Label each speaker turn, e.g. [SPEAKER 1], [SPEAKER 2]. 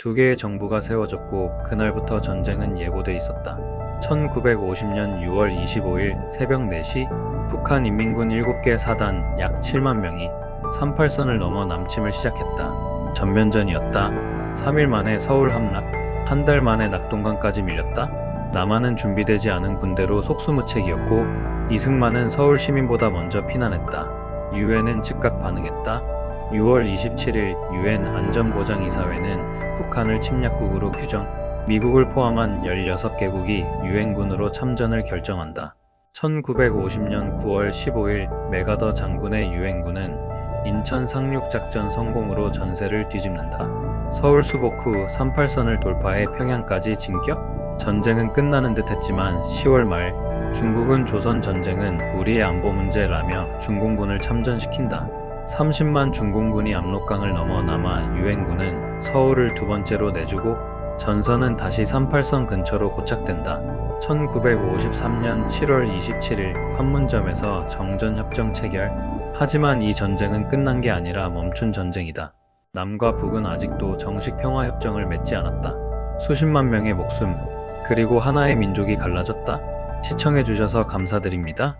[SPEAKER 1] 두 개의 정부가 세워졌고 그날부터 전쟁은 예고돼 있었다. 1950년 6월 25일 새벽 4시 북한 인민군 7개 사단 약 7만 명이 38선을 넘어 남침을 시작했다. 전면전이었다. 3일 만에 서울 함락, 한 달 만에 낙동강까지 밀렸다. 남한은 준비되지 않은 군대로 속수무책이었고 이승만은 서울 시민보다 먼저 피난했다. 유엔은 즉각 반응했다. 6월 27일 유엔 안전보장이사회는 북한을 침략국으로 규정, 미국을 포함한 16개국이 유엔군으로 참전을 결정한다. 1950년 9월 15일 메가더 장군의 유엔군은 인천 상륙작전 성공으로 전세를 뒤집는다. 서울 수복 후 38선을 돌파해 평양까지 진격? 전쟁은 끝나는 듯 했지만 10월 말 중국은 조선 전쟁은 우리의 안보 문제라며 중공군을 참전시킨다. 30만 중공군이 압록강을 넘어 남아 유엔군은 서울을 두 번째로 내주고 전선은 다시 38선 근처로 고착된다. 1953년 7월 27일 판문점에서 정전협정 체결. 하지만 이 전쟁은 끝난 게 아니라 멈춘 전쟁이다. 남과 북은 아직도 정식 평화협정을 맺지 않았다. 수십만 명의 목숨, 그리고 하나의 민족이 갈라졌다. 시청해주셔서 감사드립니다.